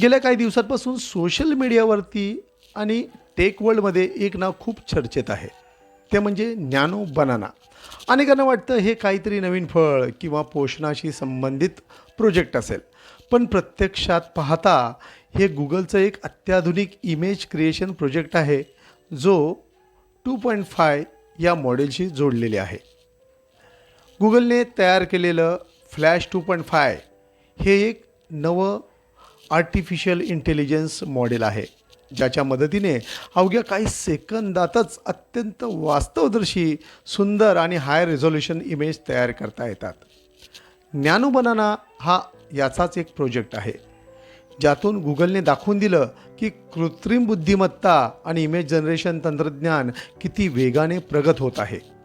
गेल्या काही दिवसांपासून सोशल मीडियावरती आणि टेक वर्ल्डमध्ये एक नाव खूप चर्चेत आहे. ते म्हणजे ज्ञानो बनाना. अनेकांना वाटतं हे काहीतरी नवीन फळ किंवा पोषणाशी संबंधित प्रोजेक्ट असेल. पण प्रत्यक्षात पाहता हे गुगलचं एक अत्याधुनिक इमेज क्रिएशन प्रोजेक्ट आहे जो टू पॉईंट फाय या मॉडेलशी जोडलेले आहे. गुगलने तयार केलेलं फ्लॅश टू पॉईंट फाय हे एक नवं आर्टिफिशियल इंटेलिजन्स मॉडेल आहे ज्याच्या मदतीने अवघ्या काही सेकंदातच अत्यंत वास्तवदर्शी सुंदर आणि हाय रेझोल्युशन इमेज तयार करता येतात. न्यानो बनाना हा याचाच एक प्रोजेक्ट आहे. ज्यातून गुगलने दाखवून दिलं की कृत्रिम बुद्धिमत्ता आणि इमेज जनरेशन तंत्रज्ञान किती वेगाने प्रगत होत आहे.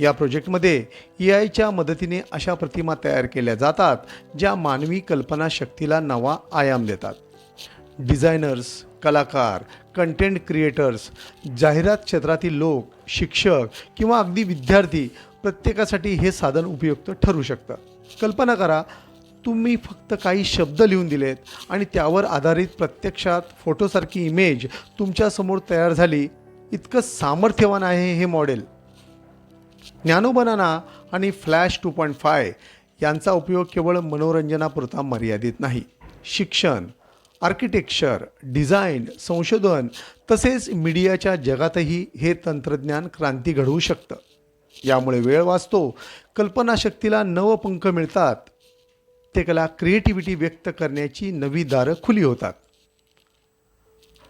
या प्रोजेक्टमध्ये ए आयच्या मदतीने अशा प्रतिमा तयार केल्या जातात ज्या मानवी कल्पनाशक्तीला नवा आयाम देतात. डिझायनर्स कलाकार कंटेंट क्रिएटर्स जाहिरात क्षेत्रातील लोक शिक्षक किंवा अगदी विद्यार्थी प्रत्येकासाठी हे साधन उपयुक्त ठरू शकतं. कल्पना करा तुम्ही फक्त काही शब्द लिहून दिलेत आणि त्यावर आधारित प्रत्यक्षात फोटोसारखी इमेज तुमच्यासमोर तयार झाली. इतकं सामर्थ्यवान आहे हे मॉडेल ज्ञानोबनाना आणि फ्लॅश टू पॉईंट फाय यांचा उपयोग केवळ मनोरंजनापुरता मर्यादित नाही. शिक्षण आर्किटेक्चर डिझाईन संशोधन तसेच मीडियाच्या जगातही हे तंत्रज्ञान क्रांती घडवू शकतं. यामुळे वेळ वाचतो कल्पनाशक्तीला नवपंख मिळतात ते कला क्रिएटिव्हिटी व्यक्त करण्याची नवी दारं खुली होतात.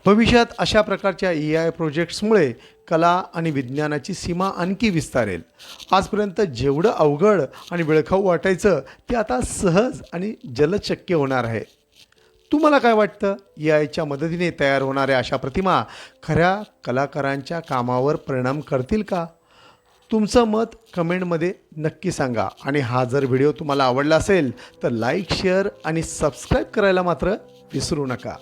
भविष्यात अशा प्रकारच्या ए आय प्रोजेक्ट्समुळे कला आणि विज्ञानाची सीमा आणखी विस्तारेल. आजपर्यंत जेवढं अवघड आणि वेळखाऊ वाटायचं ते आता सहज आणि जलद शक्य होणार आहे. तुम्हाला काय वाटतं? ए आयच्या मदतीने तयार होणाऱ्या अशा प्रतिमा खऱ्या कलाकारांच्या कामावर परिणाम करतील का? तुमचं मत कमेंटमध्ये नक्की सांगा. आणि हा जर व्हिडिओ तुम्हाला आवडला असेल तर लाईक शेअर आणि सबस्क्राईब करायला मात्र विसरू नका.